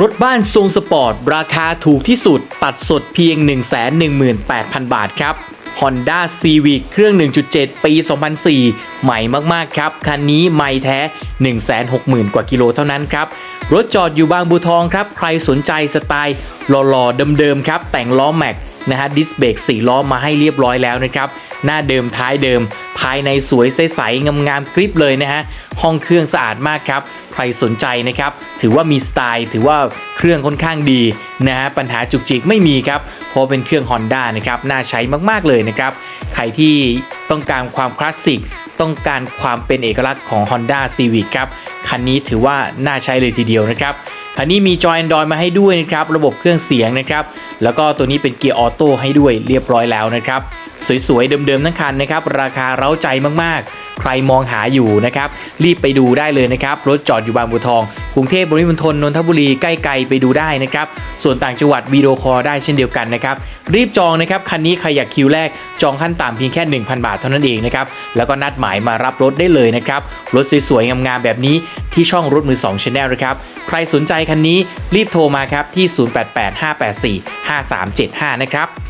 รถบ้านทรงสปอร์ต ราคาถูกที่สุด ตัดสดเพียง 118,000 บาทครับ Honda Civic เครื่อง 1.7 ปี 2004 ใหม่มาก ๆ ครับ คันนี้ใหม่แท้ 160,000 กว่ากิโลเท่านั้นครับ รถจอดอยู่บางบัวทองครับ ใครสนใจสไตล์หล่อ ๆ เดิม ๆ ครับ แต่งล้อแม็ก นะฮะดิสเบรก4ล้อมาให้เรียบร้อยแล้วนะครับหน้าเดิมท้ายเดิม ภายในสวยใสๆงามๆกริบเลยนะฮะห้องเครื่องสะอาดมากครับใครสนใจนะครับถือว่ามีสไตล์ ถือว่าเครื่องค่อนข้างดีนะฮะปัญหาจุกจิกไม่มีครับเพราะเป็นเครื่อง Honda นะครับน่าใช้มากๆเลยนะครับใครที่ต้องการความคลาสสิกต้องการความเป็นเอกลักษณ์ของ Honda Civic ครับคันนี้ถือว่าน่าใช้เลยทีเดียวนะครับคันนี้มีจอย Android มาให้ด้วยนะครับระบบเครื่องเสียงนะครับ แล้วก็ตัวนี้เป็นเกียร์ออโต้ให้ด้วยเรียบร้อยแล้วนะครับ สวยๆ เดิมๆ ทั้งคันนะครับ ราคาเร้าใจมากๆ ใครมองหาอยู่นะครับ รีบไปดูได้เลยนะครับ รถจอดอยู่บางบัวทอง กรุงเทพบริมณฑลนนทบุรีใกล้ๆไปดูได้นะครับ ส่วนต่างจังหวัดวีดีโอคอลได้เช่นเดียวกันนะครับ รีบจองนะครับ คันนี้ใครอยากคิวแรกจองขั้นต่ำเพียงแค่ 1,000 บาทเท่านั้นเองนะครับ แล้วก็นัดหมายมารับรถได้เลยนะครับ รถสวยๆ งามๆ แบบนี้ที่ช่องรถมือ2 Channel นะครับ ใครสนใจคันนี้รีบโทรมาครับที่ 0885845375 นะครับ